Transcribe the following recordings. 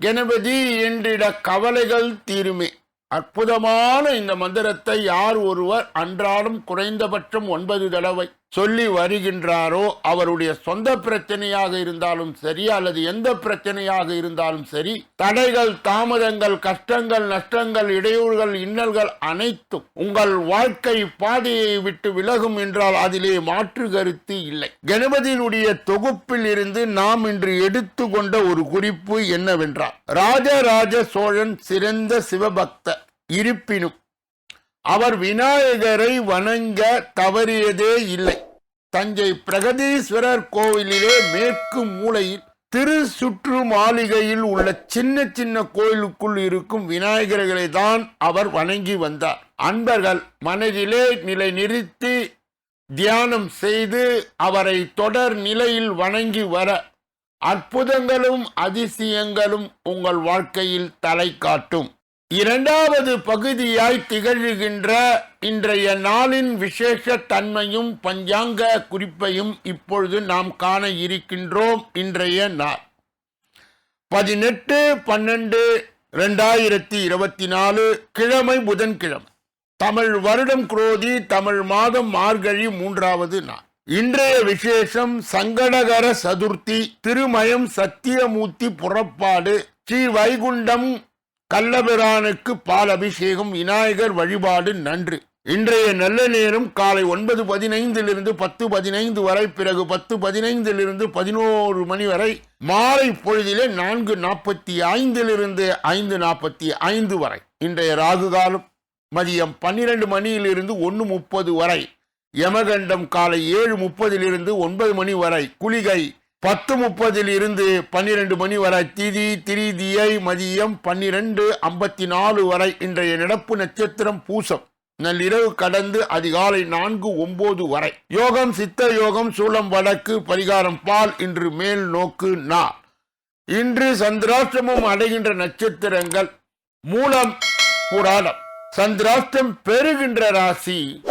கணபதி என்றிட கவலைகள் தீருமே. அற்புதமான இந்த மந்திரத்தை யார் ஒருவர் அன்றாடம் குறைந்தபட்சம் ஒன்பது தடவை சொல்லி வருகின்றாரோ அவருடைய சொந்த பிரச்சனையாக இருந்தாலும் சரி அல்லது எந்த பிரச்சனையாக இருந்தாலும் சரி தடைகள் தாமதங்கள் கஷ்டங்கள் நஷ்டங்கள் இடையூறுகள் இன்னல்கள் அனைத்தும் உங்கள் வாழ்க்கை பாதையை விட்டு விலகும் என்றால் அதிலே மாற்று கருத்து இல்லை. கணபதியினுடைய தொகுப்பில் இருந்து நாம் இன்று எடுத்துக்கொண்ட ஒரு குறிப்பு என்னவென்றால் ராஜராஜ சோழன் சிறந்த சிவபக்த இருப்பினும் அவர் விநாயகரை வணங்க தவறியதே இல்லை. தஞ்சை பிரகதீஸ்வரர் கோவிலிலே மேற்கு மூலையில் திரு சுற்று மாளிகையில் உள்ள சின்ன சின்ன கோயிலுக்குள் இருக்கும் விநாயகர்களை தான் அவர் வணங்கி வந்தார். அன்பர்கள் மனதிலே நிலை நிறுத்தி தியானம் செய்து அவரை தொடர் நிலையில் வணங்கி வர அற்புதங்களும் அதிசயங்களும் உங்கள் வாழ்க்கையில் தலை காட்டும். இரண்டாவது பகுதியாய் திகழ்கின்ற இன்றைய நாளின் விசேஷ தன்மையும் பஞ்சாங்க குறிப்பையும் இப்பொழுது நாம் காண இருக்கின்றோம் இன்றைய நாள். பதினெட்டு பன்னெண்டு ரெண்டாயிரத்தி இருபத்தி நாலு கிழமை புதன்கிழமை. தமிழ் வருடம் குரோதி தமிழ் மாதம் மார்கழி மூன்றாவது நாள். இன்றைய விசேஷம் சங்கடகர சதுர்த்தி திருமயம் சத்தியமூர்த்தி புறப்பாடு ஸ்ரீ வைகுண்டம் கள்ளபிரானுக்கு பால் அபிஷேகம் விநாயகர் வழிபாடு நன்று. இன்றைய நல்ல நேரம் காலை ஒன்பது பதினைந்திலிருந்து பத்து பதினைந்து வரை பிறகு பத்து பதினைந்திலிருந்து பதினோரு மணி வரை மாலை பொழுதிலே நான்கு நாற்பத்தி ஐந்திலிருந்து ஐந்து நாற்பத்தி ஐந்து வரை. இன்றைய ராகு காலம் மதியம் பன்னிரண்டு மணியிலிருந்து ஒன்று முப்பது வரை யமகண்டம் காலை ஏழு முப்பதிலிருந்து ஒன்பது மணி வரை குளிகை பத்து முப்பதில் இருந்து பன்னிரண்டு மணி வரை திதி திரிதியை மதியம் பன்னிரண்டு ஐம்பத்தி நாலு வரை இன்றைய நடப்பு நட்சத்திரம் பூசம். நள்ளிரவு கடந்து அதிகாலை நான்கு ஒன்பது வரை. யோகம் சித்த யோகம் சூலம் வடக்கு பரிகாரம் பால் இன்று மேல் நோக்கு நா. இன்று சந்திராஷ்டமம் அடைகின்ற நட்சத்திரங்கள் மூலம் புராணம். சந்திராஷ்டம் பெறுகின்ற ராசி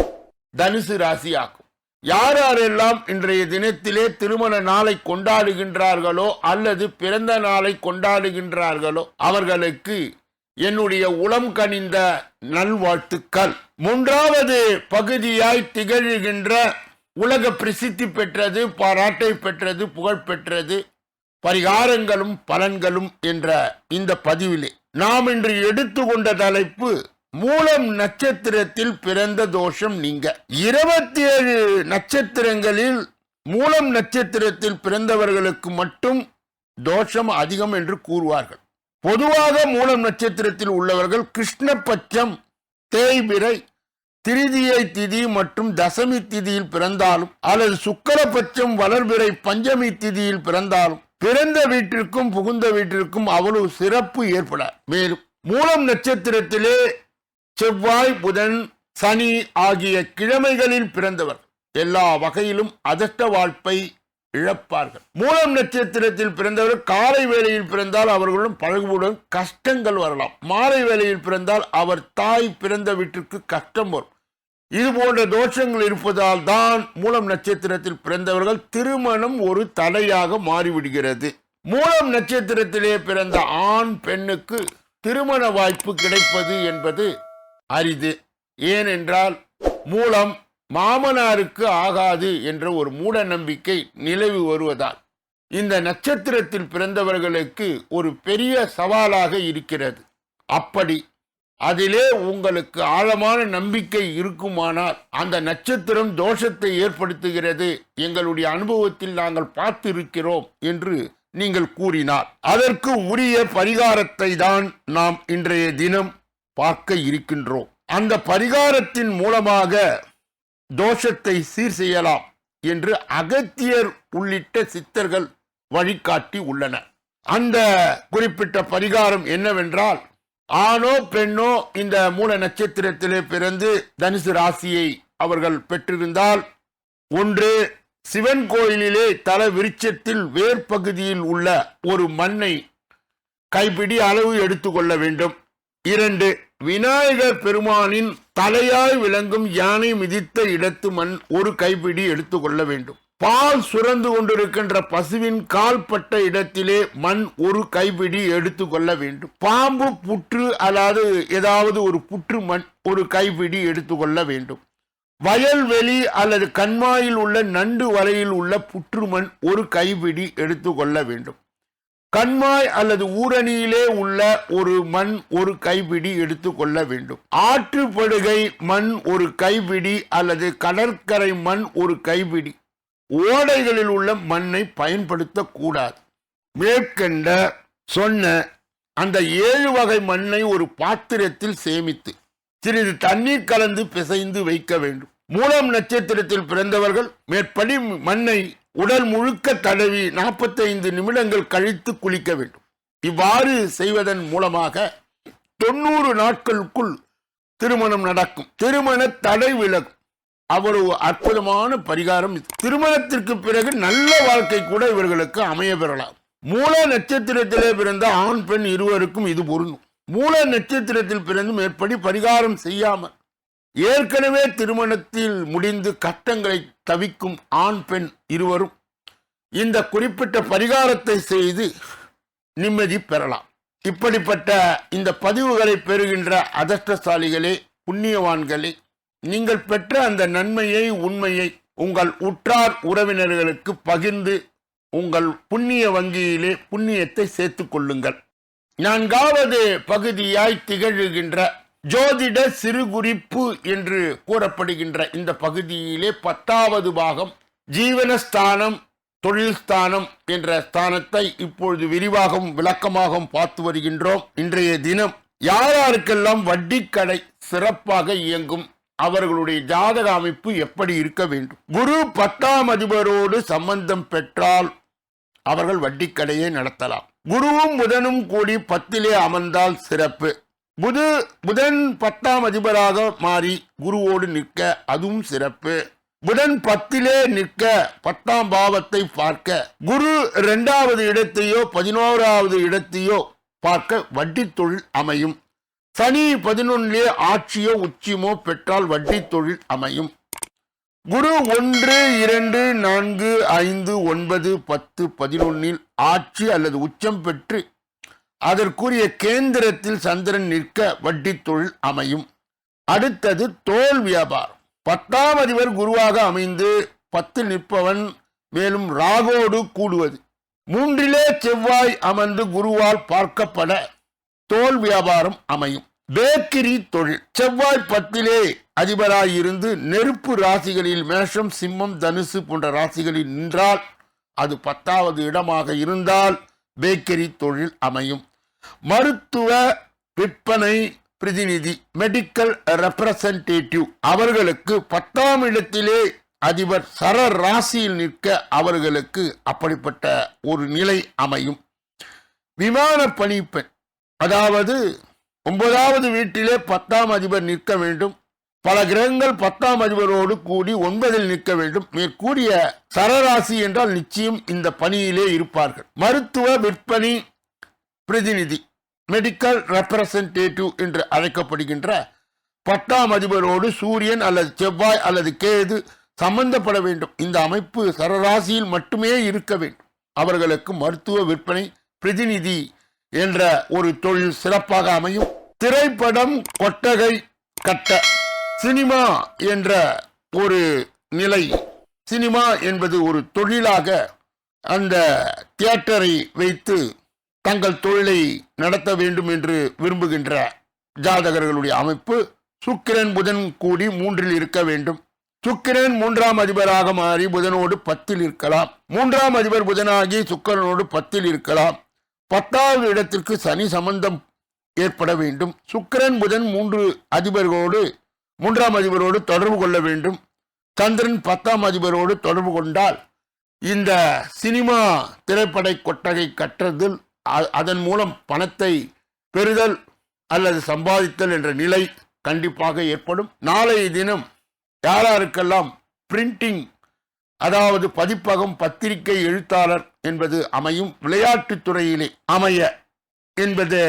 தனுசு ராசி ஆகும் யார் யாரெல்லாம் இன்றைய தினத்திலே திருமண நாளை கொண்டாடுகின்றார்களோ அல்லது பிறந்த நாளை கொண்டாடுகின்றார்களோ அவர்களுக்கு என்னுடைய உளம் கனிந்த நல்வாழ்த்துக்கள். மூன்றாவது பகுதியாய் திகழ்கின்ற உலக பிரசித்தி பெற்றது பாராட்டை பெற்றது புகழ் பெற்றது பரிகாரங்களும் பலன்களும் என்ற இந்த பதிவிலே. நாம் இன்று எடுத்துக்கொண்ட தலைப்பு மூலம் நட்சத்திரத்தில் பிறந்த தோஷம் நீங்க. இருபத்தி ஏழு நட்சத்திரங்களில் மூலம் நட்சத்திரத்தில் பிறந்தவர்களுக்கு மட்டும் தோஷம் அதிகம் என்று கூறுவார்கள். பொதுவாக மூலம் நட்சத்திரத்தில் உள்ளவர்கள் கிருஷ்ணபட்சம் தேய்பிரை திருதியை திதி மற்றும் தசமி திதியில் பிறந்தாலும் அல்லது சுக்கரபட்சம் வளர்பிறை பஞ்சமி திதியில் பிறந்தாலும் பிறந்த வீட்டிற்கும் புகுந்த வீட்டிற்கும் அவ்வளவு சிறப்பு ஏற்பட மேலும் மூலம் நட்சத்திரத்திலே செவ்வாய் புதன் சனி ஆகிய கிழமைகளில் பிறந்தவர். எல்லா வகையிலும் அதட்ட வாழ்ப்பை இழப்பார்கள். மூலம் நட்சத்திரத்தில் பிறந்தவர் காலை வேளையில் பிறந்தால் அவர்களுடன் பழகுவுடன் கஷ்டங்கள் வரலாம். மாலை வேளையில் பிறந்தால் அவர் தாய் பிறந்த வீட்டிற்கு கஷ்டம் வரும். இது போன்ற தோஷங்கள் இருப்பதால் தான் மூலம் நட்சத்திரத்தில் பிறந்தவர்கள் திருமணம் ஒரு தடையாக மாறிவிடுகிறது. மூலம் நட்சத்திரத்திலே பிறந்த ஆண் பெண்ணுக்கு திருமண வாய்ப்பு கிடைப்பது என்பது அரிது. ஏனென்றால் மூலம் மாமனாருக்கு ஆகாது என்ற ஒரு மூட நம்பிக்கை நிலவி வருவதால் இந்த நட்சத்திரத்தில் பிறந்தவர்களுக்கு ஒரு பெரிய சவாலாக இருக்கிறது. அப்படி அதிலே உங்களுக்கு ஆழமான நம்பிக்கை இருக்குமானால் அந்த நட்சத்திரம் தோஷத்தை ஏற்படுத்துகிறது. எங்களுடைய அனுபவத்தில் நாங்கள் பார்த்திருக்கிறோம் என்று நீங்கள் கூறினார் அதற்கு உரிய பரிகாரத்தை தான் நாம் இன்றைய தினம் பார்க்க இருக்கின்றோம். அந்த பரிகாரத்தின் மூலமாக தோஷத்தை சீர் செய்யலாம் என்று அகத்தியர் உள்ளிட்ட சித்தர்கள் வழிகாட்டி உள்ளனர். அந்த குறிப்பிட்ட பரிகாரம் என்னவென்றால் ஆணோ பெண்ணோ இந்த மூல நட்சத்திரத்திலே பிறந்து தனுசு ராசியை அவர்கள் பெற்றிருந்தால் ஒன்று சிவன் கோயிலிலே தல விருட்சத்தில் வேர்பகுதியில் உள்ள ஒரு மண்ணை கைப்பிடி அளவு எடுத்துக்கொள்ள வேண்டும். இரண்டு விநாயகர் பெருமானின் தலையாய் விளங்கும் யானை மிதித்த இடத்து மண் ஒரு கைப்பிடி எடுத்துக்கொள்ள வேண்டும். பால் சுரந்து கொண்டிருக்கின்ற பசுவின் கால்பட்ட இடத்திலே மண் ஒரு கைப்பிடி எடுத்துக்கொள்ள வேண்டும். பாம்பு புற்று அல்லாது ஏதாவது ஒரு புற்று மண் ஒரு கைப்பிடி எடுத்துக்கொள்ள வேண்டும். வயல்வெளி அல்லது கண்மாயில் உள்ள நண்டு வலையில் உள்ள புற்றுமண் ஒரு கைப்பிடி எடுத்துக்கொள்ள வேண்டும். கண்மாய் அல்லது ஊரணியிலே உள்ள ஒரு மண் ஒரு கைப்பிடி எடுத்துக்கொள்ள வேண்டும். ஆற்றுப்படுகை மண் ஒரு கைப்பிடி அல்லது கடற்கரை மண் ஒரு கைப்பிடி. ஓடைகளில் உள்ள மண்ணை பயன்படுத்தக்கூடாது மேற்கண்ட சொன்ன அந்த ஏழு வகை மண்ணை ஒரு பாத்திரத்தில் சேமித்து சிறிது தண்ணீர் கலந்து பிசைந்து வைக்க வேண்டும். மூலம் நட்சத்திரத்தில் பிறந்தவர்கள் மேற்படி மண்ணை உடல் முழுக்க தடவி 45 நிமிடங்கள் கழித்து குளிக்க வேண்டும். இவ்வாறு செய்வதன் மூலமாக தொண்ணூறு நாட்களுக்குள் திருமணம் நடக்கும். திருமண தடை விலகும். அவ்வளவு அற்புதமான பரிகாரம் திருமணத்திற்கு பிறகு நல்ல வாழ்க்கை கூட இவர்களுக்கு அமைய பெறலாம். மூல நட்சத்திரத்திலே பிறந்த ஆண் பெண் இருவருக்கும் இது பொருந்தும். மூல நட்சத்திரத்தில் பிறந்து மேற்படி பரிகாரம் செய்யாமல் ஏற்கனவே திருமணத்தில் முடிந்து கட்டங்களை தவிக்கும் ஆண் பெண் இருவரும் இந்த குறிப்பிட்ட பரிகாரத்தை செய்து நிம்மதி பெறலாம். இப்படிப்பட்ட இந்த பதிவுகளை பெறுகின்ற அதிர்ஷ்டசாலிகளே புண்ணியவான்களே நீங்கள் பெற்ற அந்த நன்மையை உண்மையை உங்கள் உற்றார் உறவினர்களுக்கு பகிர்ந்து உங்கள் புண்ணிய வங்கியிலே புண்ணியத்தை சேர்த்துக் கொள்ளுங்கள். நான்காவது பகுதியாய் திகழ்கின்ற ஜோதிட சிறு குறிப்பு என்று கூறப்படுகின்ற இந்த பகுதியிலே பத்தாவது பாகம் ஜீவனஸ்தானம் தொழில் ஸ்தானம் என்ற ஸ்தானத்தை இப்பொழுது விரிவாகவும் விளக்கமாகவும் பார்த்து வருகின்றோம். இன்றைய தினம் யார் யாருக்கெல்லாம் வட்டிக்கடை சிறப்பாக இயங்கும் அவர்களுடைய ஜாதக அமைப்பு எப்படி இருக்க வேண்டும்? குரு பத்தாம் அதிபரோடு சம்பந்தம் பெற்றால் அவர்கள் வட்டிக்கடையை நடத்தலாம். குருவும் புதனும் கூடி பத்திலே அமர்ந்தால் சிறப்பு. புது புதன் பத்தாம் அதிபராக மாறி குருவோடு நிற்க அதுவும் சிறப்பு. புதன் பத்திலே நிற்க பத்தாம் பாவத்தை பார்க்க குரு இரண்டாவது இடத்தையோ பதினோராவது இடத்தையோ பார்க்க வட்டி தொழில் அமையும். சனி பதினொன்றிலே ஆட்சியோ உச்சியமோ பெற்றால் வட்டி தொழில் அமையும். குரு ஒன்று இரண்டு நான்கு ஐந்து ஒன்பது பத்து பதினொன்னில் ஆட்சி அல்லது உச்சம் பெற்று அதற்குரிய கேந்திரத்தில் சந்திரன் நிற்க வட்டி தொழில் அமையும். அடுத்தது தோல் வியாபாரம். பத்தாம் அதிபர் குருவாக அமைந்து பத்தில் நிற்பவன் மேலும் ராகோடு கூடுவது. மூன்றிலே செவ்வாய் அமர்ந்து குருவால் பார்க்கப்பட தோல் வியாபாரம் அமையும். பேக்கரி தொழில். செவ்வாய் பத்திலே அதிபராயிருந்து நெருப்பு ராசிகளில் மேஷம் சிம்மம் தனுசு போன்ற ராசிகளில் நின்றால் அது பத்தாவது இடமாக இருந்தால் பேக்கரி தொழில் அமையும். மருத்துவ விற்பனை பிரதிநிதி மெடிக்கல் ரெப்ரசன்டேட்டிவ் அவர்களுக்கு பத்தாம் இடத்திலே அதிபர் சர ராசியில் நிற்க அவர்களுக்கு அப்படிப்பட்ட ஒரு நிலை அமையும். விமான பணிப்பெண் அதாவது ஒன்பதாவது வீட்டிலே பத்தாம் அதிபர் நிற்க வேண்டும். பல கிரகங்கள் பத்தாம் அதிபரோடு கூடி ஒன்பதில் நிற்க வேண்டும். மேற்கூடிய சரராசி என்றால் நிச்சயம் இந்த பணியிலே இருப்பார்கள். மருத்துவ விற்பனை பிரதிநிதி மெடிக்கல் ரெப்ரசன்டேட்டிவ் என்று அழைக்கப்படுகின்ற பத்தாம் அதிபரோடு சூரியன் அல்லது செவ்வாய் அல்லது கேது சம்பந்தப்பட வேண்டும். இந்த அமைப்பு சரராசியில் மட்டுமே இருக்க வேண்டும். அவர்களுக்கு மருத்துவ விற்பனை பிரதிநிதி என்ற ஒரு தொழில் சிறப்பாக அமையும். திரைப்படம் கொட்டகை கட்ட சினிமா என்ற ஒரு நிலை. சினிமா என்பது ஒரு தொழிலாக அந்த தியேட்டரை வைத்து தங்கள் தொழிலை நடத்த வேண்டும் என்று விரும்புகின்ற ஜாதகர்களுடைய அமைப்பு சுக்கிரன் புதன் கூடி மூன்றில் இருக்க வேண்டும். சுக்கிரன் மூன்றாம் அதிபராக மாறி புதனோடு பத்தில் இருக்கலாம். மூன்றாம் அதிபர் புதனாகி சுக்கிரனோடு பத்தில் இருக்கலாம். பத்தாவது இடத்திற்கு சனி சம்பந்தம் ஏற்பட வேண்டும். சுக்கிரன் புதன் மூன்று அதிபர்களோடு மூன்றாம் அதிபரோடு தொடர்பு கொள்ள வேண்டும். சந்திரன் பத்தாம் அதிபரோடு தொடர்பு கொண்டால் இந்த சினிமா திரைப்பட கொட்டகை கற்றதில் அதன் மூலம் பணத்தை பெறுதல் அல்லது சம்பாதித்தல் என்ற நிலை கண்டிப்பாக ஏற்படும். நாளைய தினம் யாராருக்கெல்லாம் பிரிண்டிங் அதாவது பதிப்பகம் பத்திரிகை எழுத்தாளர் என்பது அமையும் விளையாட்டுத் துறையிலே அமைய என்பதை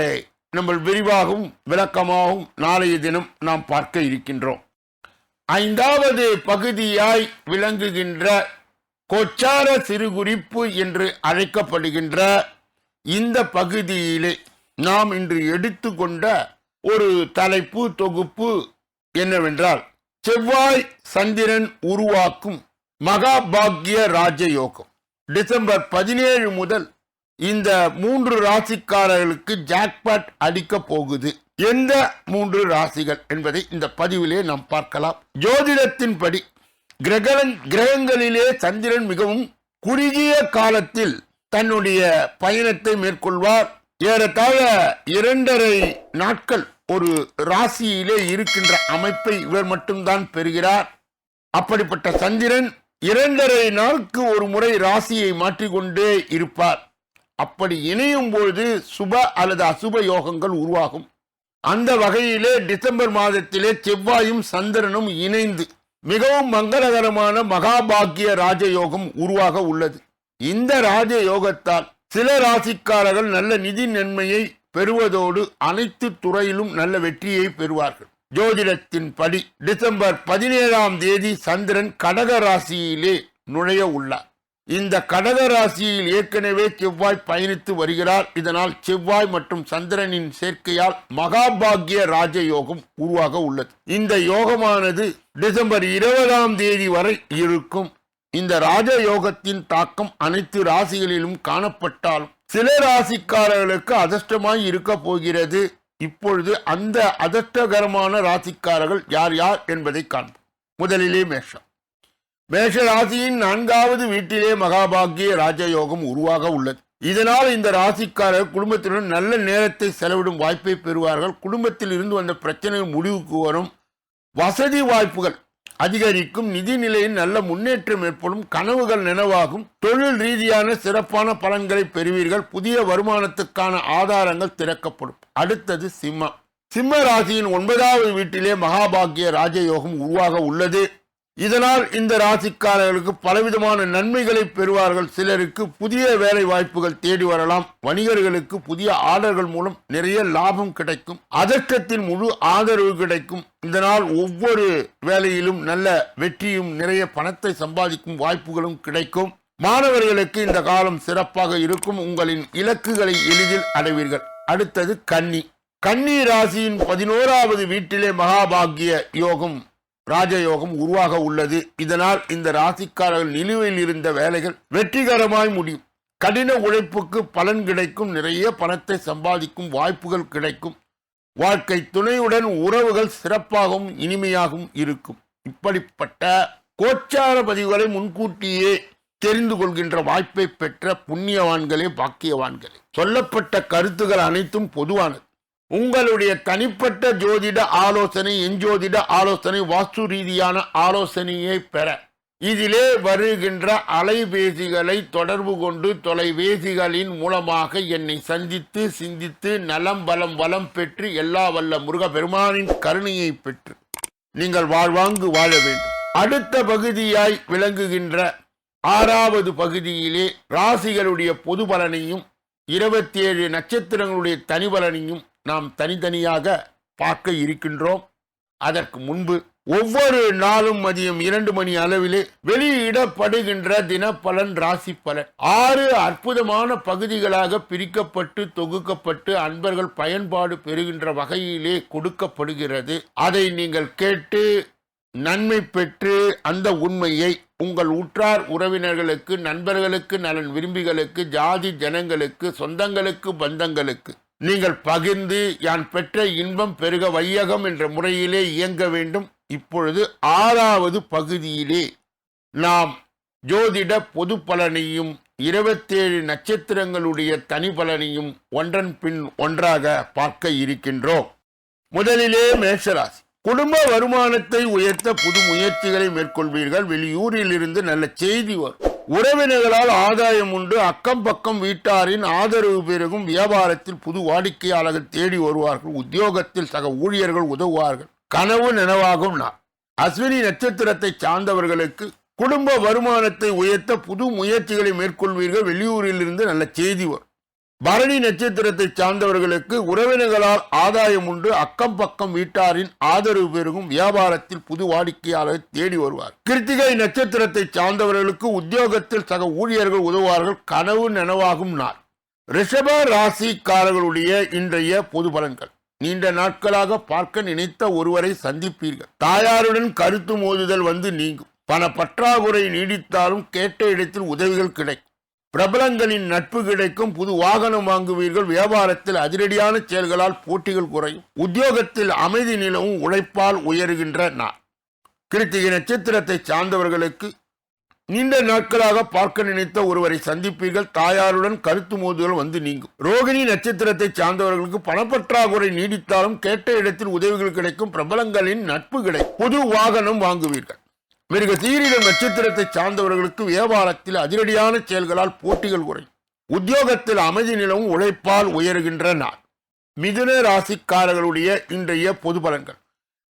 நம்ம விரிவாகவும் விளக்கமாகவும் நாளைய தினம் நாம் பார்க்க இருக்கின்றோம். ஐந்தாவது பகுதியாய் விளங்குகின்ற கொச்சார சிறுகுறிப்பு என்று அழைக்கப்படுகின்ற இந்த பகுதியிலே நாம் இன்று எடுத்துக்கொண்ட ஒரு தலைப்பு தொகுப்பு என்னவென்றால் செவ்வாய் சந்திரன் உருவாக்கும் மகாபாக்ய ராஜயோகம். டிசம்பர் பதினேழு முதல் இந்த மூன்று ராசிக்காரர்களுக்கு ஜாக்பாட் அடிக்க போகுது. எந்த மூன்று ராசிகள் என்பதை இந்த பதிவிலே நாம் பார்க்கலாம். ஜோதிடத்தின்படி கிரகன் கிரகங்களிலே சந்திரன் மிகவும் குறுகிய காலத்தில் தன்னுடைய பயணத்தை மேற்கொள்வார். ஏறத்தாழ இரண்டரை நாட்கள் ஒரு ராசியிலே இருக்கின்ற அமைப்பை இவர் மட்டும்தான் பெறுகிறார். அப்படிப்பட்ட சந்திரன் இரண்டரை நாளுக்கு ஒரு முறை ராசியை மாற்றிக்கொண்டே இருப்பார். அப்படி இணையும் பொழுது சுப அல்லது அசுப யோகங்கள் உருவாகும். அந்த வகையிலே டிசம்பர் மாதத்திலே செவ்வாயும் சந்திரனும் இணைந்து மிகவும் மங்களகரமான மகாபாக்கிய ராஜயோகம் உருவாக உள்ளது. இந்த ராஜயோகத்தால் சில ராசிக்காரர்கள் நல்ல நிதி நன்மையை பெறுவதோடு அனைத்து துறையிலும் நல்ல வெற்றியை பெறுவார்கள். ஜோதிடத்தின் படி டிசம்பர் பதினேழாம் தேதி சந்திரன் கடக ராசியிலே நுழைய உள்ளார். இந்த கடக ராசியில் ஏற்கனவே செவ்வாய் பயணித்து வருகிறார். இதனால் செவ்வாய் மற்றும் சந்திரனின் சேர்க்கையால் மகாபாகிய ராஜயோகம் உருவாக உள்ளது. இந்த யோகமானது டிசம்பர் இருபதாம் தேதி வரை இருக்கும். இந்த ராஜயோகத்தின் தாக்கம் அனைத்து ராசிகளிலும் காணப்பட்டாலும் சில ராசிக்காரர்களுக்கு அதிர்ஷ்டமாய் இருக்க போகிறது. இப்பொழுது அந்த அதிர்ஷ்டகரமான ராசிக்காரர்கள் யார் யார் என்பதை காண்போம். முதலிலே மேஷம். மேஷ ராசியின் நான்காவது வீட்டிலே மகாபாகிய ராஜயோகம் உருவாக உள்ளது. இதனால் இந்த ராசிக்காரர் குடும்பத்துடன் நல்ல நேரத்தை செலவிடும் வாய்ப்பை பெறுவார்கள். குடும்பத்தில் இருந்து வந்த பிரச்சனை முடிவுக்கு வரும். வசதி வாய்ப்புகள் அதிகரிக்கும். நிதி நிலையில் நல்ல முன்னேற்றம் ஏற்படும். கனவுகள் நினைவாகும். தொழில் ரீதியான சிறப்பான பலன்களை பெறுவீர்கள். புதிய வருமானத்துக்கான ஆதாரங்கள் திறக்கப்படும். அடுத்தது சிம்மம். சிம்ம ராசியின் ஒன்பதாவது வீட்டிலே மகாபாகிய ராஜயோகம் உருவாக உள்ளது. இதனால் இந்த ராசிக்காரர்களுக்கு பலவிதமான நன்மைகளை பெறுவார்கள். சிலருக்கு புதிய வேலை வாய்ப்புகள் தேடி வரலாம். வணிகர்களுக்கு புதிய ஆர்டர்கள் மூலம் நிறைய லாபம் கிடைக்கும். அதற்கத்தின் முழு ஆதரவு கிடைக்கும். இதனால் ஒவ்வொரு வேலையிலும் நல்ல வெற்றியும் நிறைய பணத்தை சம்பாதிக்கும் வாய்ப்புகளும் கிடைக்கும். மாணவர்களுக்கு இந்த காலம் சிறப்பாக இருக்கும். உங்களின் இலக்குகளை எளிதில் அடைவீர்கள். அடுத்தது கன்னி. கன்னி ராசியின் பதினோராவது வீட்டிலே மகாபாகிய யோகம். ராஜயோகம் உருவாக உள்ளது. இதனால் இந்த ராசிக்காரர்கள் நிலுவையில் இருந்த வேலைகள் வெற்றிகரமாய் முடியும். கடின உழைப்புக்கு பலன் கிடைக்கும். நிறைய பணத்தை சம்பாதிக்கும் வாய்ப்புகள் கிடைக்கும். வாழ்க்கை துணையுடன் உறவுகள் சிறப்பாகவும் இனிமையாகவும் இருக்கும். இப்படிப்பட்ட கோச்சார பதிவுகளை முன்கூட்டியே தெரிந்து கொள்கின்ற வாய்ப்பை பெற்ற புண்ணியவான்களே பாக்கியவான்களே. சொல்லப்பட்ட கருத்துகள் அனைத்தும் பொதுவானது. உங்களுடைய தனிப்பட்ட ஜோதிட ஆலோசனை எஞ்சோதிட ஆலோசனை வாஸ்து ரீதியான ஆலோசனையை பெற. இதிலே வருகின்ற அலைபேசிகளை தொடர்பு கொண்டு தொலைபேசிகளின் மூலமாக என்னை சந்தித்து சிந்தித்து நலம் பலம் வளம் பெற்று எல்லா வல்ல முருகபெருமானின் கருணையை பெற்று நீங்கள் வாழ்வாங்கு வாழ வேண்டும். அடுத்த பகுதியாய் விளங்குகின்ற ஆறாவது பகுதியிலே ராசிகளுடைய பொது பலனையும் இருபத்தி ஏழு நட்சத்திரங்களுடைய தனி பலனையும் நாம் தனித்தனியாக பார்க்க இருக்கின்றோம். அதற்கு முன்பு ஒவ்வொரு நாளும் மதியம் இரண்டு மணி அளவிலே வெளியிடப்படுகின்ற தினப்பலன் ராசி பலன் ஆறு அற்புதமான பகுதிகளாக பிரிக்கப்பட்டு தொகுக்கப்பட்டு அன்பர்கள் பயன்பாடு பெறுகின்ற வகையிலே கொடுக்கப்படுகிறது. அதை நீங்கள் கேட்டு நன்மை பெற்று அந்த உண்மையை உங்கள் உற்றார் உறவினர்களுக்கு நண்பர்களுக்கு நலன் விரும்பிகளுக்கு ஜாதி ஜனங்களுக்கு சொந்தங்களுக்கு பந்தங்களுக்கு நீங்கள் பகிர்ந்து யான் பெற்ற இன்பம் பெருக வையகம் என்ற முறையிலே இயங்க வேண்டும். இப்பொழுது ஆறாவது பகுதியிலே நாம் ஜோதிட பொது பலனையும் இருபத்தேழு நட்சத்திரங்களுடைய தனி பலனையும் ஒன்றன் பின் ஒன்றாக பார்க்க இருக்கின்றோம். முதலிலே மேஷராசி. குடும்ப வருமானத்தை உயர்த்த புது முயற்சிகளை மேற்கொள்வீர்கள். வெளியூரில் இருந்து நல்ல செய்தி வரும். உறவினர்களால் ஆதாயம் உண்டு. அக்கம் பக்கம் வீட்டாரின் ஆதரவு பெருகும். வியாபாரத்தில் புது வாடிக்கையாளர்கள் தேடி வருவார்கள். உத்தியோகத்தில் சக ஊழியர்கள் உதவுவார்கள். கனவு நினைவாகும் நான் அஸ்வினி நட்சத்திரத்தை சார்ந்தவர்களுக்கு குடும்ப வருமானத்தை உயர்த்த புது முயற்சிகளை மேற்கொள்வீர்கள். வெளியூரில் இருந்து நல்ல செய்தி வரும். பரணி நட்சத்திரத்தை சார்ந்தவர்களுக்கு உறவினர்களால் ஆதாயம் உண்டு. அக்கம் பக்கம் வீட்டாரின் ஆதரவு பெருகும். வியாபாரத்தில் புது வாடிக்கையாளர் தேடி வருவார். கிருத்திகை நட்சத்திரத்தை சார்ந்தவர்களுக்கு உத்தியோகத்தில் சக ஊழியர்கள் உதவுவார்கள். கனவு நனவாகும் நாள். ரிஷப ராசிக்காரர்களுடைய இன்றைய பொது பலன்கள். நீண்ட நாட்களாக பார்க்க நினைத்த ஒருவரை சந்திப்பீர்கள். தாயாருடன் கருத்து மோதுதல் வந்து நீங்கும். பண பற்றாக்குறை நீடித்தாலும் கேட்ட இடத்தில் உதவிகள் கிடைக்கும். பிரபலங்களின் நட்பு கிடைக்கும். புது வாகனம் வாங்குவீர்கள். வியாபாரத்தில் அதிரடியான செயல்களால் போட்டிகள் குறையும். உத்தியோகத்தில் அமைதி நிலவும் உழைப்பால் உயர்கின்ற நாள். கிருத்திகை நட்சத்திரத்தை சார்ந்தவர்களுக்கு நீண்ட நாட்களாக பார்க்க நினைத்த ஒருவரை சந்திப்பீர்கள். தாயாருடன் கருத்து மோதுதல் வந்து நீங்கும். ரோகிணி நட்சத்திரத்தை சார்ந்தவர்களுக்கு பணப்பற்றாக்குறை நீடித்தாலும் கேட்ட இடத்தில் உதவிகள் கிடைக்கும். பிரபலங்களின் நட்பு கிடைக்கும். புது வாகனம் வாங்குவீர்கள். மிருக சீரிடம் நட்சத்திரத்தை சார்ந்தவர்களுக்கு வியாபாரத்தில் அதிரடியான செயல்களால் போட்டிகள் குறையும். உத்தியோகத்தில் அமைதி நிலவும் உழைப்பால் உயர்கின்ற நாள். மிதுன ராசிக்காரர்களுடைய இன்றைய பொது பலன்கள்.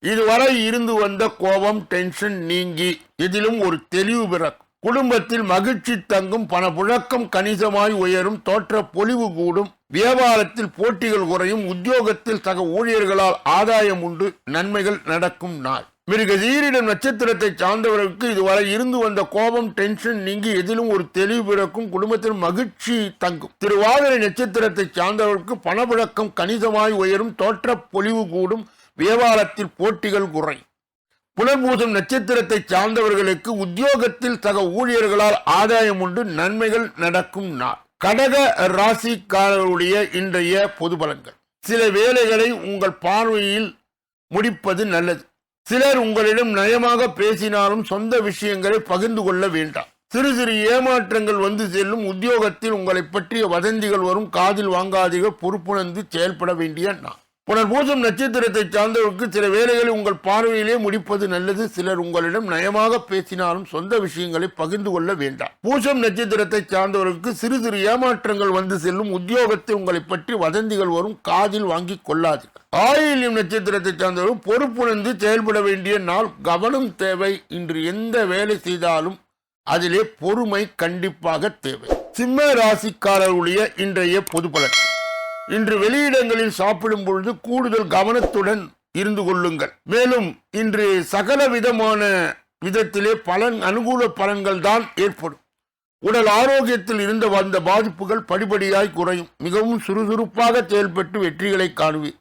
இதுவரை இருந்து வந்த கோபம் டென்ஷன் நீங்கி இதிலும் ஒரு தெளிவு பிறக்கும். குடும்பத்தில் மகிழ்ச்சி தங்கும் பணப்புழக்கம் கணிசமாய் உயரும் தோற்ற பொலிவு கூடும் வியாபாரத்தில் போட்டிகள் குறையும் உத்தியோகத்தில் சக ஊழியர்களால் ஆதாயம் உண்டு நன்மைகள் நடக்கும் நாள். மிருகதீரிடம் நட்சத்திரத்தை சார்ந்தவர்களுக்கு இதுவரை இருந்து வந்த கோபம் டென்ஷன் நீங்கி எதிலும் ஒரு தெளிவு பிறக்கும் குடும்பத்தில் மகிழ்ச்சி தங்கும். திருவாதிரை நட்சத்திரத்தை சார்ந்தவர்களுக்கு பணப்புழக்கம் கணிசமாய் உயரும் தோற்ற பொலிவு கூடும் வியாபாரத்தில் போட்டிகள் குறையும். புலன்பூசம் நட்சத்திரத்தை சார்ந்தவர்களுக்கு உத்தியோகத்தில் சக ஊழியர்களால் ஆதாயம் உண்டு நன்மைகள் நடக்கும் நாள். கடக ராசிக்காரர்களுடைய இன்றைய பொது பலன்கள். சில வேலைகளை உங்கள் பார்வையில் முடிப்பது நல்லது. சிலர் உங்களிடம் நயமாக பேசினாலும் சொந்த விஷயங்களை பகிர்ந்து கொள்ள வேண்டாம். சிறு சிறு ஏமாற்றங்கள் வந்து செல்லும் உத்தியோகத்தில் உங்களை பற்றிய வதந்திகள் வரும். காதில் வாங்காதீர்கள் பொறுப்புணர்ந்து செயல்பட வேண்டிய நான் புனர்பூசம் நட்சத்திரத்தை சார்ந்தவருக்கு சில வேலைகளை உங்கள் பார்வையிலே முடிப்பது நல்லது. சிலர் உங்களிடம் நயமாக பேசினாலும் சொந்த விஷயங்களை பகிர்ந்து கொள்ள வேண்டாம். பூசம் நட்சத்திரத்தை சார்ந்தவருக்கு சிறு சிறு ஏமாற்றங்கள் வந்து செல்லும். உத்தியோகத்தை உங்களை பற்றி வதந்திகள் வரும். காதில் வாங்கி கொள்ளாதீர்கள். ஆயில்யம் நட்சத்திரத்தை சார்ந்தவர்கள் பொறுப்புணர்ந்து செயல்பட வேண்டிய நாள். கவனம் தேவை. இன்று எந்த வேலை செய்தாலும் அதிலே பொறுமை கண்டிப்பாக தேவை. சிம்ம ராசிக்காரர்களுடைய இன்றைய பொது பலன் இன்று வெளியிடங்களில் சாப்பிடும் பொழுது கூடுதல் கவனத்துடன் இருந்து கொள்ளுங்கள். மேலும் இன்று சகல விதமான விதத்திலே பலன் அனுகூல பலன்கள் தான் ஏற்படும். உடல் ஆரோக்கியத்தில் இருந்த வந்த பாதிப்புகள் படிப்படியாய் குறையும். மிகவும் சுறுசுறுப்பாக செயல்பட்டு வெற்றிகளை காணுவீர்.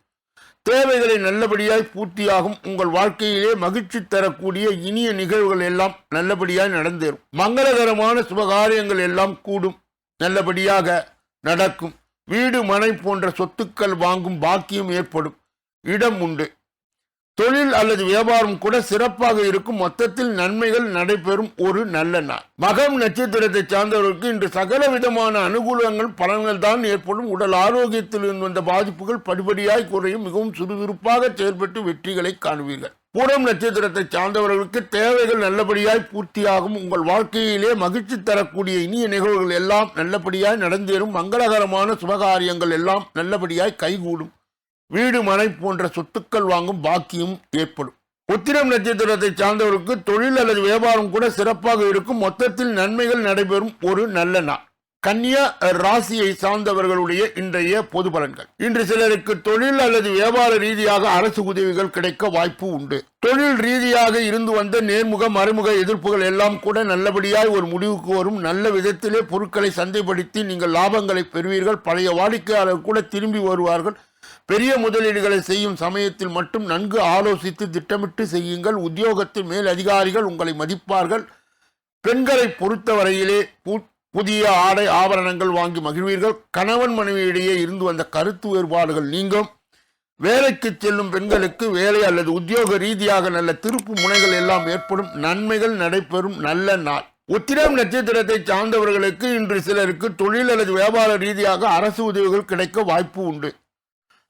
தேவைகளை நல்லபடியாய் பூர்த்தியாகும். உங்கள் வாழ்க்கையிலே மகிழ்ச்சி தரக்கூடிய இனிய நிகழ்வுகள் எல்லாம் நல்லபடியாய் நடந்தேறும். மங்களகரமான சுபகாரியங்கள் எல்லாம் கூடும். நல்லபடியாக நடக்கும். வீடு மனை போன்ற சொத்துக்கள் வாங்கும் பாக்கியம் ஏற்படும். இடம் உண்டு. தொழில் அல்லது வியாபாரம் கூட சிறப்பாக இருக்கும். மொத்தத்தில் நன்மைகள் நடைபெறும் ஒரு நல்ல நாள். மகம் நட்சத்திரத்தை சார்ந்தவர்களுக்கு இன்று சகல விதமான அனுகூலங்கள் பலன்கள் தான் ஏற்படும். உடல் ஆரோக்கியத்தில் இருந்து வந்த பாதிப்புகள் படிப்படியாய் குறையும். மிகவும் சுறுசுறுப்பாக செயல்பட்டு வெற்றிகளை காணுவீர்கள். பூரம் நட்சத்திரத்தை சார்ந்தவர்களுக்கு தேவைகள் நல்லபடியாய் பூர்த்தியாகும். உங்கள் வாழ்க்கையிலே மகிழ்ச்சி தரக்கூடிய இனிய நிகழ்வுகள் எல்லாம் நல்லபடியாய் நடந்தேறும். மங்களகரமான சுபகாரியங்கள் எல்லாம் நல்லபடியாய் கைகூடும். வீடு மனை போன்ற சொத்துக்கள் வாங்கும் பாக்கியம் ஏற்படும். உத்திரம் நட்சத்திரத்தை சார்ந்தவருக்கு தொழில் அல்லது வியாபாரம் கூட சிறப்பாக இருக்கும். மொத்தத்தில் நன்மைகள் நடைபெறும் ஒரு நல்ல நாள். கன்னியா ராசியை சார்ந்தவர்களுடைய இன்றைய பொது பலன்கள். இன்று சிலருக்கு தொழில் அல்லது வியாபார ரீதியாக அரசு உதவிகள் கிடைக்க வாய்ப்பு உண்டு. தொழில் ரீதியாக இருந்து வந்த நேர்முக மறைமுக எதிர்ப்புகள் எல்லாம் கூட நல்லபடியாய் ஒரு முடிவுக்கு வரும். நல்ல விதத்திலே பொருட்களை சந்தைப்படுத்தி நீங்கள் லாபங்களை பெறுவீர்கள். பழைய வாடிக்கையாளர் கூட திரும்பி வருவார்கள். பெரிய முதலீடுகளை செய்யும் சமயத்தில் மட்டும் நன்கு ஆலோசித்து திட்டமிட்டு செய்யுங்கள். உத்தியோகத்தில் மேல் அதிகாரிகள் உங்களை மதிப்பார்கள். பெண்களை பொறுத்தவரையிலே புதிய ஆடை ஆபரணங்கள் வாங்கி மகிழ்வீர்கள். கணவன் மனைவியிடையே இருந்து வந்த கருத்து வேறுபாடுகள் நீங்கும். வேலைக்கு செல்லும் பெண்களுக்கு வேலை அல்லது உத்தியோக ரீதியாக நல்ல திருப்பு முனைகள் எல்லாம் ஏற்படும். நன்மைகள் நடைபெறும். நல்ல நாள். உத்திரம் நட்சத்திரத்தை சார்ந்தவர்களுக்கு இன்று சிலருக்கு தொழில் அல்லது வியாபார ரீதியாக அரசு உதவிகள் கிடைக்க வாய்ப்பு உண்டு.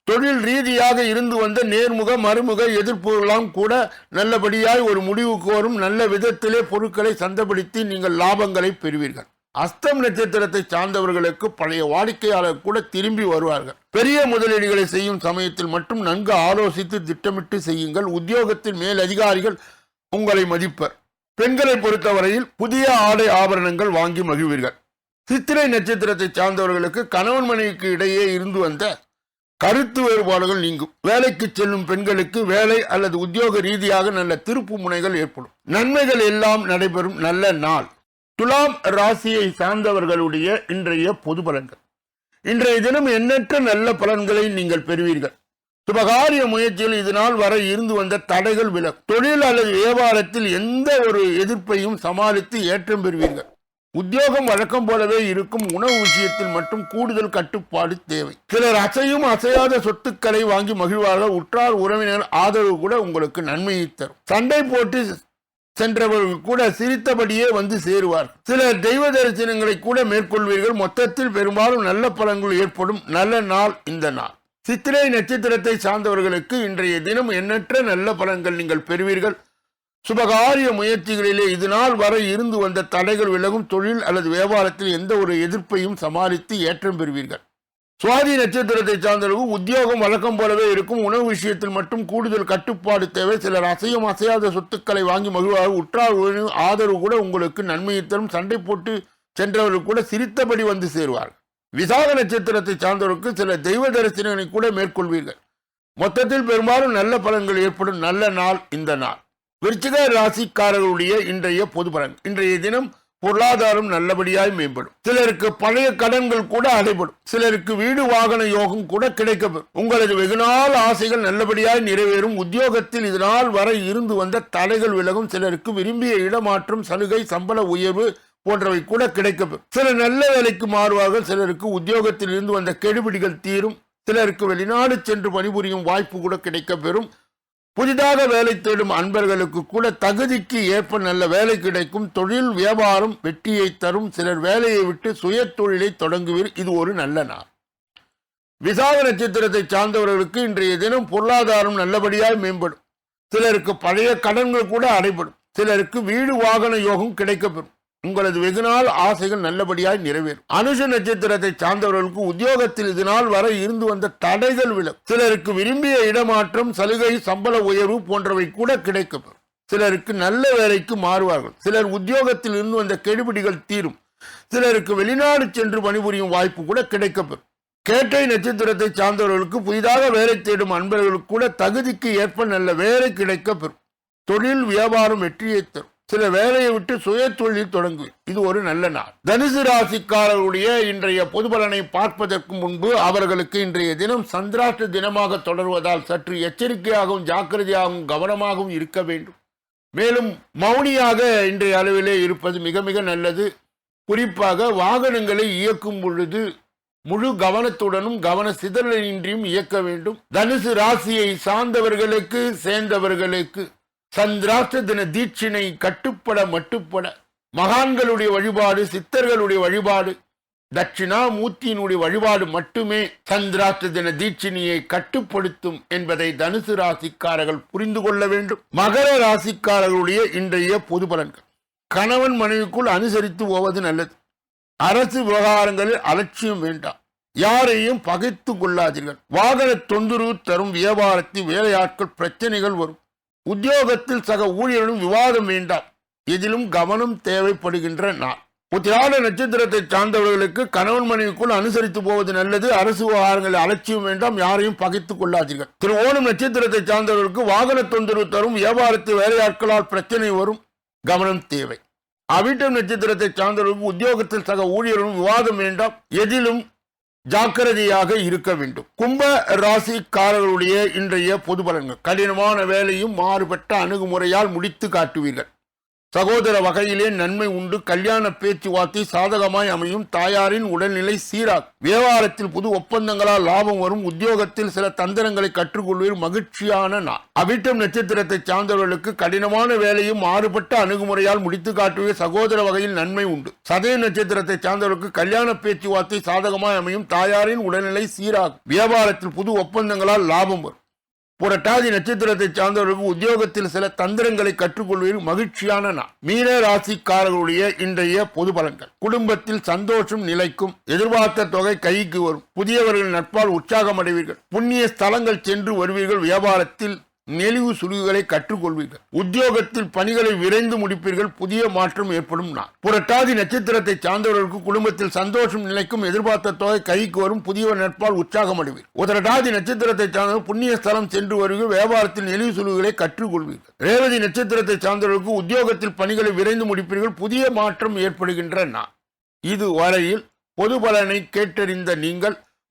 தொழில் ரீதியாக இருந்து வந்த நேர்முக மறுமுக எதிர்ப்புகளாம் கூட நல்லபடியாய் ஒரு முடிவுக்கு வரும். நல்ல விதத்திலே பொருட்களை சந்தைப்படுத்தி நீங்கள் லாபங்களை பெறுவீர்கள். அஸ்தம் நட்சத்திரத்தை சார்ந்தவர்களுக்கு பழைய வாடிக்கையாளர் கூட திரும்பி வருவார்கள். பெரிய முதலீடுகளை செய்யும் சமயத்தில் மட்டும் நன்கு ஆலோசித்து திட்டமிட்டு செய்யுங்கள். உத்தியோகத்தின் மேல் அதிகாரிகள் உங்களை மதிப்பர். பெண்களை பொறுத்தவரையில் புதிய ஆடை ஆபரணங்கள் வாங்கி மகிழ்வீர்கள். சித்திரை நட்சத்திரத்தை சார்ந்தவர்களுக்கு கணவன் மனைவிக்கு இடையே இருந்து வந்த கருத்து வேறுபாடுகள் நீங்கும். வேலைக்கு செல்லும் பெண்களுக்கு வேலை அல்லது உத்தியோக ரீதியாக நல்ல திருப்பு முனைகள் ஏற்படும். நன்மைகள் எல்லாம் நடைபெறும். நல்ல நாள். துலாம் ராசியை சார்ந்தவர்களுடைய இன்றைய பொது பலன்கள். இன்றைய தினம் எண்ணற்ற நல்ல பலன்களை நீங்கள் பெறுவீர்கள். சுபகாரிய முயற்சியில் இதனால் வர இருந்து வந்த தடைகள் விலகும் தொழில் அல்லது வியாபாரத்தில் எந்த ஒரு எதிர்ப்பையும் சமாளித்து ஏற்றம் பெறுவீர்கள். உத்தியோகம் வழக்கம் போலவே இருக்கும் உணவு விஷயத்தில் மட்டும் கூடுதல் கட்டுப்பாடு தேவை. சிலர் அசையும் அசையாத சொத்துக்களை வாங்கி மகிழ்வார்கள். உற்றார் உறவினர் ஆதரவு கூட உங்களுக்கு நன்மையை தரும். சண்டை போட்டு சென்றவர்கள் கூட சிரித்தபடியே வந்து சேருவார். சிலர் தெய்வ தரிசனங்களை கூட மேற்கொள்வீர்கள். மொத்தத்தில் பெரும்பாலும் நல்ல பலன்கள் ஏற்படும். நல்ல நாள் இந்த நாள். சித்திரை நட்சத்திரத்தை சார்ந்தவர்களுக்கு இன்றைய தினம் எண்ணற்ற நல்ல பலன்கள் நீங்கள் பெறுவீர்கள். சுபகாரிய முயற்சிகளிலே இது நாள் வரை இருந்து வந்த தடைகள் விலகும். தொழில் அல்லது வியாபாரத்தில் எந்த ஒரு எதிர்ப்பையும் சமாளித்து ஏற்றம் பெறுவீர்கள். சுவாதி நட்சத்திரத்தை சார்ந்தவர்கள் உத்தியோகம் வழக்கம் போலவே இருக்கும். உணவு விஷயத்தில் மட்டும் கூடுதல் கட்டுப்பாடு தேவை. சிலர் அசையும் அசையாத சொத்துக்களை வாங்கி மகிழ்வார்கள் உற்றார் ஆதரவு கூட உங்களுக்கு நன்மையை தரும். சண்டை போட்டு சென்றவர்கள் கூட சிரித்தபடி வந்து சேருவார்கள். விசாக நட்சத்திரத்தை சார்ந்தவருக்கு சில தெய்வ தரிசனங்களை கூட மேற்கொள்வீர்கள். மொத்தத்தில் பெரும்பாலும் நல்ல பலன்கள் ஏற்படும். நல்ல நாள் இந்த நாள். விருச்சிக ராசிக்காரர்களுடைய இன்றைய பொது பலன். இன்றைய தினம் பொருளாதாரம் நல்லபடியாய் மேம்படும். சிலருக்கு பழைய கடன்கள் கூட அடைபடும். சிலருக்கு வீடு வாகன யோகம் கூட கிடைக்கப்பெறும். உங்களது வெகுநாள் ஆசைகள் நல்லபடியாய் நிறைவேறும். உத்தியோகத்தில் இதனால் வரை இருந்து வந்த தடைகள் விலகும். சிலருக்கு விரும்பிய இடமாற்றம் சலுகை சம்பள உயர்வு போன்றவை கூட கிடைக்கப்பெறும். சிலர் நல்ல வேலைக்கு மாறுவார்கள். சிலருக்கு உத்தியோகத்தில் இருந்து வந்த கெடுபிடிகள் தீரும். சிலருக்கு வெளிநாடு சென்று பணிபுரியும் வாய்ப்பு கூட கிடைக்கப்பெறும். புதிதாக வேலை தேடும் அன்பர்களுக்கு கூட தகுதிக்கு ஏற்ப நல்ல வேலை கிடைக்கும். தொழில் வியாபாரம் வெற்றியை தரும். சிலர் வேலையை விட்டு சுய தொழிலை தொடங்குவீர். இது ஒரு நல்ல நாள். விசாக நட்சத்திரத்தை சார்ந்தவர்களுக்கு இன்றைய தினம் பொருளாதாரம் நல்லபடியாக மேம்படும். சிலருக்கு பழைய கடன்கள் கூட அடைபடும். சிலருக்கு வீடு வாகன யோகம் கிடைக்கப்பெறும். உங்களது வெகுநாள் ஆசைகள் நல்லபடியாய் நிறைவேறும். அனுஷ நட்சத்திரத்தை சார்ந்தவர்களுக்கு உத்தியோகத்தில் இதனால் வரை இருந்து வந்த தடைகள் விலகும் சிலருக்கு விரும்பிய இடமாற்றம் சலுகை சம்பள உயர்வு போன்றவை கூட கிடைக்கப்பெறும் சிலருக்கு நல்ல வேலைக்கு மாறுவார்கள். சிலர் உத்தியோகத்தில் இருந்து வந்த கெடுபிடிகள் தீரும். சிலருக்கு வெளிநாடு சென்று பணிபுரியும் வாய்ப்பு கூட கிடைக்கப்பெறும் கேட்டை நட்சத்திரத்தை சார்ந்தவர்களுக்கு புதிதாக வேலை தேடும் அன்பர்களுக்கு கூட தகுதிக்கு ஏற்ப நல்ல வேலை கிடைக்கப்பெறும் தொழில் வியாபாரம் வெற்றியை தரும். சில வேலையை விட்டு சுய தொழில் தொடங்கு. இது ஒரு நல்ல நாள். தனுசு ராசிக்காரருடைய இன்றைய பொது பலனை பார்ப்பதற்கு முன்பு அவர்களுக்கு இன்றைய தினம் சந்திராஷ்ட தினமாக தொடர்வதால் சற்று எச்சரிக்கையாகவும் ஜாக்கிரதையாகவும் கவனமாகவும் இருக்க வேண்டும். மேலும் மௌனியாக இன்றைய அளவிலே இருப்பது மிக மிக நல்லது. குறிப்பாக வாகனங்களை இயக்கும் பொழுது முழு கவனத்துடனும் கவன சிதறலின்றியும் இயக்க வேண்டும். தனுசு ராசியை சார்ந்தவர்களுக்கு சேர்ந்தவர்களுக்கு சந்திராஷ்ட தின தீட்சினை கட்டுப்பட மட்டுப்பட. மகான்களுடைய வழிபாடு சித்தர்களுடைய வழிபாடு தட்சிணாமூர்த்தியினுடைய வழிபாடு மட்டுமே சந்திராஷ்ட தின தீட்சினியை கட்டுப்படுத்தும் என்பதை தனுசு ராசிக்காரர்கள் புரிந்து கொள்ள வேண்டும். மகர ராசிக்காரர்களுடைய இன்றைய பொது பலன்கள். கணவன் மனைவிக்குள் அனுசரித்து போவது நல்லது. அரசு விவகாரங்களில் அலட்சியம் வேண்டாம். யாரையும் பகைத்து கொள்ளாதீர்கள். வாகன தொந்தரவு தரும் வியாபாரத்தில் வேலையாட்கள் பிரச்சனைகள் வரும். உத்தியோகத்தில் சக ஊழியர்களும் விவாதம் வேண்டாம் இதிலும் கவனம் தேவைப்படுகின்ற நாள். உத்திராட நட்சத்திரத்தை சார்ந்தவர்களுக்கு கணவன் மனைவிக்குள் அனுசரித்து போவது நல்லது. அரசு விவகாரங்களை அலட்சியம் வேண்டாம். யாரையும் பகைத்துக் கொள்ளாதீர்கள். திரு ஓணம் நட்சத்திரத்தை சார்ந்தவர்களுக்கு வாகன தொந்தரவு தரும். வியாபாரத்து வேலையாட்களால் பிரச்சனை வரும். கவனம் தேவை. அவிட்டம் நட்சத்திரத்தை சார்ந்தவர்களுக்கு உத்தியோகத்தில் சக ஊழியர்களும் விவாதம் வேண்டாம் எதிலும் ஜாக்கிரதையாக இருக்க வேண்டும். கும்ப ராசிக்காரர்களுடைய இன்றைய பொது பலன்கள். கடினமான வேலையும் மாறுபட்ட அணுகுமுறையால் முடித்து காட்டுவீர்கள். சகோதர வகையிலே நன்மை உண்டு. கல்யாண பேச்சுவார்த்தை சாதகமாய் அமையும். தாயாரின் உடல்நிலை சீராக். வியாபாரத்தில் புது ஒப்பந்தங்களால் லாபம் வரும். உத்தியோகத்தில் சில தந்திரங்களை கற்றுக்கொள்வீர். மகிழ்ச்சியான நாள். அவிட்டம் நட்சத்திரத்தை சார்ந்தவர்களுக்கு கடினமான வேலையும் மாறுபட்ட அணுகுமுறையால் முடித்து காட்டுவீர். சகோதர வகையில் நன்மை உண்டு. சதய நட்சத்திரத்தை சார்ந்தவர்களுக்கு கல்யாண பேச்சுவார்த்தை சாதகமாய் அமையும். தாயாரின் உடல்நிலை சீராக் வியாபாரத்தில் புது ஒப்பந்தங்களால் லாபம் வரும். புரட்டாதி நட்சத்திரத்தை சார்ந்தவர்களுக்கு உத்தியோகத்தில் சில தந்திரங்களை கற்றுக்கொள்வதில் மகிழ்ச்சியான நாள். மீன ராசிக்காரர்களுடைய இன்றைய பொது பலன்கள். குடும்பத்தில் சந்தோஷம் நிலைக்கும் எதிர்பார்த்த தொகை கைக்கு வரும் புதியவர்கள் நட்பால் உற்சாகம் அடைவீர்கள். புண்ணிய ஸ்தலங்கள் சென்று வருவீர்கள். வியாபாரத்தில் நெளிவு சுழிவுகளை கற்றுக்கொள்வீர்கள். உத்தியோகத்தில் பணிகளை விரைந்து முடிப்பீர்கள். புதிய மாற்றம் ஏற்படும் நான் புரட்டாதி நட்சத்திரத்தை சார்ந்தவர்களுக்கு குடும்பத்தில் சந்தோஷம் நிலைக்கும் எதிர்பார்த்த தொகை கைக்கு வரும். புதிய நட்பால் உற்சாகம் அடைவீர் உதரடாதி நட்சத்திரத்தை சார்ந்தவர் புண்ணிய ஸ்தலம் சென்று வருகிற வியாபாரத்தில் நெளிவு சுழிவுகளை கற்றுக்கொள்வீர்கள். ரேவதி நட்சத்திரத்தை சார்ந்தவர்களுக்கு உத்தியோகத்தில் பணிகளை விரைந்து முடிப்பீர்கள். புதிய மாற்றம் ஏற்படுகின்ற நான் இது வரையில் பொது பலனை கேட்டறிந்த நீங்கள்